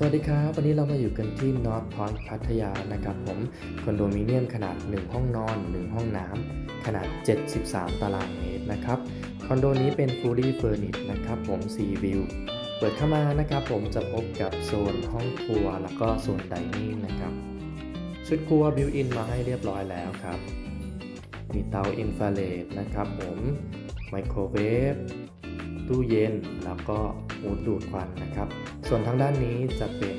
สวัสดีครับ วันนี้เรามาอยู่กันที่ North Point พัทยานะครับผมคอนโดมิเนียมขนาด 1 ห้องนอน 1 ห้องน้ำขนาด 73 ตารางเมตรนะครับคอนโดนี้เป็น fully furnished นะครับผม4วิวเปิดเข้ามานะครับผมจะพบกับโซนห้องครัวแล้วก็โซนไดนิ่งนะครับ ชุดครัวบิวอินมาให้เรียบร้อยแล้วครับ มีเตาอินฟราเรดนะครับผมไมโครเวฟ ตู้เย็น แล้วก็หูดดูดควันนะครับ ส่วนทางด้านนี้จะเป็น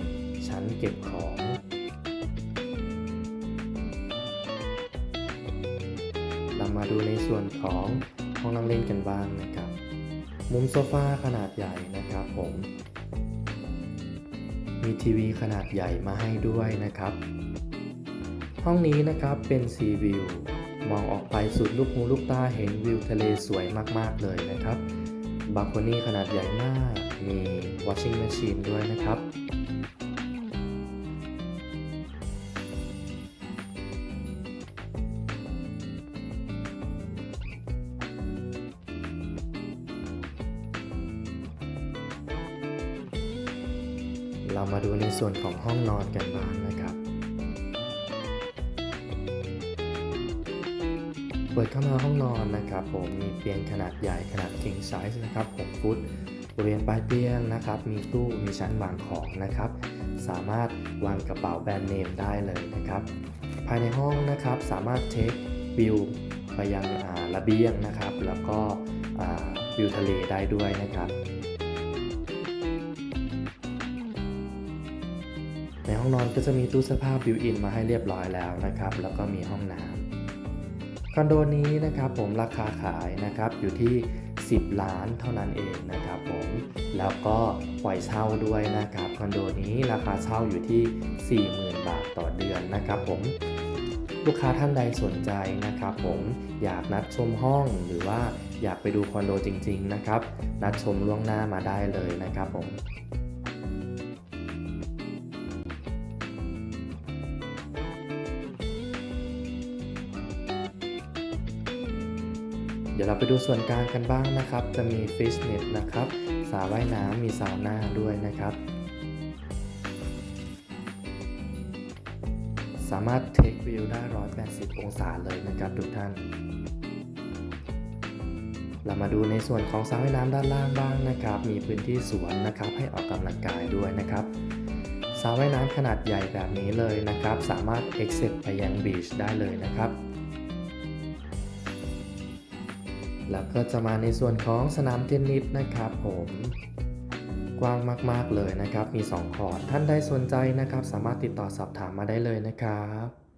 ชั้นเก็บของเรามาดูในส่วนของห้องนั่งเล่นกันบ้างนะครับ มุมโซฟาขนาดใหญ่นะครับผม มีทีวีขนาดใหญ่มาให้ด้วยนะครับ ห้องนี้นะครับเป็นซีวิวมองออกไปสุดลูกหูลูกตาเห็นวิวทะเลสวยมาก ๆ เลยนะครับ บา l โคนี่ขนาดใหญ่มาก มี washing machine ด้วยนะครับ เรามาดูในส่วนของห้องนอนกันบ้างนะครับ เปิดเข้ามาห้องนอนนะครับผมมีเตียงขนาดใหญ่ขนาด king size นะครับ 6 ฟุตบริเวณปลายเตียงนะครับ มีตู้มีชั้นวางของนะครับ สามารถวางกระเป๋าแบรนด์เนมได้เลยนะครับ ภายในห้องนะครับสามารถเช็ควิวไปยังอาระเบียงนะครับ แล้วก็วิวทะเลได้ด้วยนะครับในห้องนอนก็จะมีตู้เสื้อผ้าบิวอินมาให้เรียบร้อยแล้วนะครับ แล้วก็มีห้องน้ำ คอนโดนี้นะครับผมราคาขายนะครับอยู่ที่ 10 ล้านเท่านั้นเองนะครับผมแล้วก็ปล่อยเช่าด้วยนะครับคอนโดนี้ราคาเช่าอยู่ที่ 40,000 บาทต่อเดือนนะครับผมลูกค้าท่านใดสนใจนะครับผมอยากนัดชมห้องหรือว่าอยากไปดูคอนโดจริง ๆ นะครับ นัดชมล่วงหน้ามาได้เลยนะครับผม ดี๋ยวเราไปดูส่วนกลางกันบ้างนะครับ จะมีฟิตเนสนะครับสระว่ายน้ำมีซาวน่าด้วยนะครับ สามารถเทควิวได้ 180 องศาเลยนะครับทุกท่าน เรามาดูในส่วนของสระว่ายน้ำด้านล่างบ้างนะครับ มีพื้นที่สวนนะครับให้ออกกำลังกายด้วยนะครับสระว่ายน้ำขนาดใหญ่แบบนี้เลยนะครับ สามารถ exit ไปยังบีชได้เลยนะครับ แล้วก็จะมาในส่วนของสนามเทนนิสนะครับผมกว้างมาก ๆ เลยนะครับ มี 2 คอร์ด ท่านใดสนใจนะครับ สามารถติดต่อสอบถามมาได้เลยนะครับ